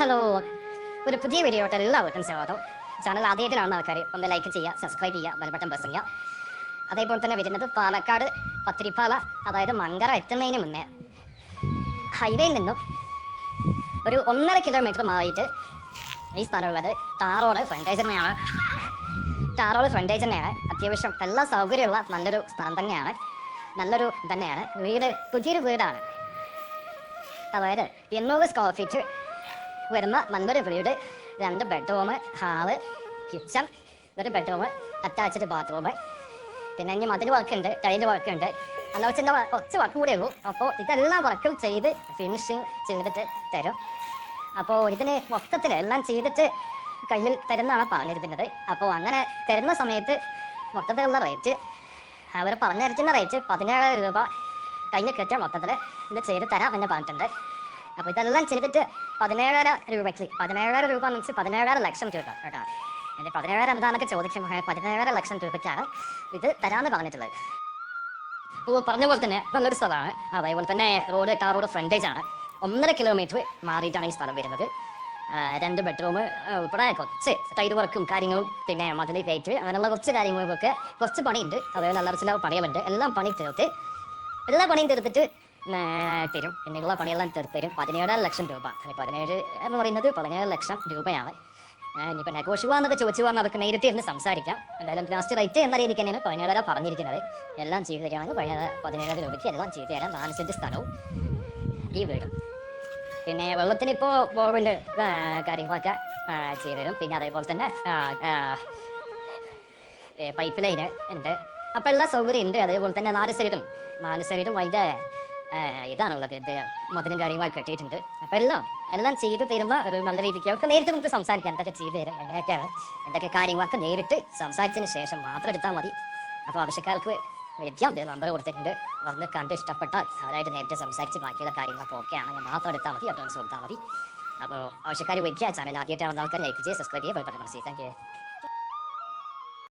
Hello. ഒരു പുതിയ video ആയിട്ട് എല്ലാവർക്കും സ്വാഗതം. ചാനൽ ആദ്യമായിട്ട് കാണുന്ന ആൾക്കാർ ഒന്ന് ലൈക്ക് ചെയ്യുക സബ്സ്ക്രൈബ് ചെയ്യുക ബലപ്പെട്ടം പ്രസ് ചെയ്യുക. അതേപോലെ തന്നെ വരുന്നത് പാലക്കാട് പത്തിരിപ്പാല അതായത് മങ്കര എത്തുന്നതിന് മുന്നേ ഹൈവേയിൽ നിന്നും ഒരു ഒന്നര കിലോമീറ്റർ മാറിയിട്ട് ഈ സ്ഥലമുള്ളത് ടാറോഡ് ഫ്രണ്ടേജ് തന്നെയാണ്. ടാറോഡ് ഫ്രണ്ടേജ് തന്നെയാണ്. അത്യാവശ്യം എല്ലാ സൗകര്യമുള്ള നല്ലൊരു സ്ഥലം തന്നെയാണ്. നല്ലൊരു തന്നെയാണ് വീട് പുതിയൊരു വീടാണ്. അതായത് എണ്ണൂറ് സ്ക്വയർ ഫീറ്റ് വരുന്ന നല്ലൊരു വീട് രണ്ട് ബെഡ്റൂം ഹാൾ കിച്ചൺ ഒരു ബെഡ്റൂം അറ്റാച്ച്ഡ് ബാത്റൂം പിന്നെ ഇനി മതിൽ വർക്ക് ഉണ്ട് ടൈൽ വർക്ക് ഉണ്ട്. അന്നവച്ചിന്റെ കുറച്ച് വർക്ക് കൂടെ ഉള്ളൂ. അപ്പോൾ ഇതെല്ലാം വർക്കും ചെയ്ത് ഫിനിഷിങ് ചെയ്തിട്ട് തരും. അപ്പോൾ ഇതിന് മൊത്തത്തിൽ എല്ലാം ചെയ്തിട്ട് കയ്യിൽ തരുന്നതാണ് പറഞ്ഞിരിക്കുന്നത്. അപ്പോൾ അങ്ങനെ തരുന്ന സമയത്ത് മൊത്തത്തിലുള്ള റേറ്റ് അവർ പറഞ്ഞിരിക്കുന്ന റേറ്റ് പതിനേഴ് രൂപ കയ്യിൽ കെട്ടിയ മൊത്തത്തിൽ ഇത് ചെയ്ത് തരാം എന്ന് പറഞ്ഞിട്ടുണ്ട്. അപ്പോൾ ഇതെല്ലാം ചെയ്തിട്ട് പതിനേഴര രൂപയ്ക്ക് പതിനേഴര രൂപ എന്ന് വെച്ചാൽ പതിനേഴര ലക്ഷം രൂപ കേട്ടോ. എന്റെ പതിനേഴര എന്താണെന്നൊക്കെ ചോദിച്ചു പതിനേഴര ലക്ഷം രൂപയ്ക്കാണ് ഇത് തരാമെന്ന് പറഞ്ഞിട്ടുള്ളത്. ഓ പറഞ്ഞ പോലെ തന്നെ നല്ലൊരു സ്ഥലമാണ്. അതേപോലെ തന്നെ റോഡ് ടാർ റോഡ് ഫ്രണ്ടേജ് ആണ്. ഒന്നര കിലോമീറ്റർ മാറിയിട്ടാണ് ഈ സ്ഥലം വരുന്നത്. രണ്ട് ബെഡ്റൂം ഉൾപ്പെടെ കുറച്ച് ടൈൽ വർക്കും കാര്യങ്ങളും പിന്നെ മതിൽ കയറ്റ് അങ്ങനെയുള്ള കുറച്ച് കാര്യങ്ങളൊക്കെ കുറച്ച് പണിയുണ്ട്. അതേപോലെ നല്ല ചില പണികളുണ്ട് എല്ലാം പണി തീർത്ത്. എല്ലാ പണിയും തീർത്തിട്ട് തരും. പിന്നെയുള്ള പണിയെല്ലാം തീർത്ത് തരും പതിനേഴര ലക്ഷം രൂപ. പതിനേഴ് എന്ന് പറയുന്നത് പതിനേഴ് ലക്ഷം രൂപയാണ്. ഇനിയിപ്പോൾ നെഗോഷ്യബിൾ എന്നൊക്കെ ചോദിച്ചു പോകാൻ അതൊക്കെ നേരിട്ട് ഇരുന്ന് സംസാരിക്കാം. എന്തായാലും ലാസ്റ്റ് റേറ്റ് എന്ന രീതിക്ക് തന്നെയാണ് പതിനേഴര പറഞ്ഞിരിക്കുന്നത്. എല്ലാം ചെയ്തു തരികയാണെങ്കിൽ പതിനേഴ് പതിനേഴര രൂപയ്ക്ക് എല്ലാം ചെയ്തു തരാം. നാല് സെന്റ് സ്ഥലവും ഈ വീടും. പിന്നെ വെള്ളത്തിന് ഇപ്പോൾ ബോർവെൽ കാര്യങ്ങളൊക്കെ ചെയ്തു തരും. പിന്നെ അതേപോലെ തന്നെ പൈപ്പ് ലൈന് ഉണ്ട്. അപ്പോൾ എല്ലാ സൗകര്യം ഉണ്ട്. അതേപോലെ തന്നെ നാല് സൈഡും നാല് സൈഡും അതിന്റെ ഇതാണുള്ളത്. എന്റെ മതിലും കാര്യമായി കെട്ടിയിട്ടുണ്ട്. അപ്പം എല്ലാം എല്ലാം ചെയ്ത് തരുമ്പോ ഒരു നല്ല രീതിക്ക് അവർക്ക് നേരിട്ട് നമുക്ക് സംസാരിക്കാം. എന്തൊക്കെ ചെയ്തു തരാം എങ്ങനെയൊക്കെയാണ് എന്തൊക്കെ കാര്യങ്ങളൊക്കെ നേരിട്ട് സംസാരിച്ചതിന് ശേഷം മാത്രം എടുത്താൽ മതി. അപ്പോൾ ആവശ്യക്കാർക്ക് വിളിക്കാം നമ്പർ കൊടുത്തിട്ടുണ്ട്. വന്ന് കണ്ട് ഇഷ്ടപ്പെട്ടാൽ അവരായിട്ട് നേരിട്ട് സംസാരിച്ച് ബാക്കിയുള്ള കാര്യങ്ങളൊക്കെ ഓക്കെ ആണെങ്കിൽ മാത്രം എടുത്താൽ മതി അഡ്വാൻസ് കൊടുത്താൽ മതി. അപ്പോൾ ആവശ്യക്കാർ വിളിക്കുക. ചാനൽ ആദ്യമായിട്ടാണ് ആൾക്കാർ ലൈക്ക് ചെയ്യുക സബ്സ്ക്രൈബ് ചെയ്യുക താങ്ക് യു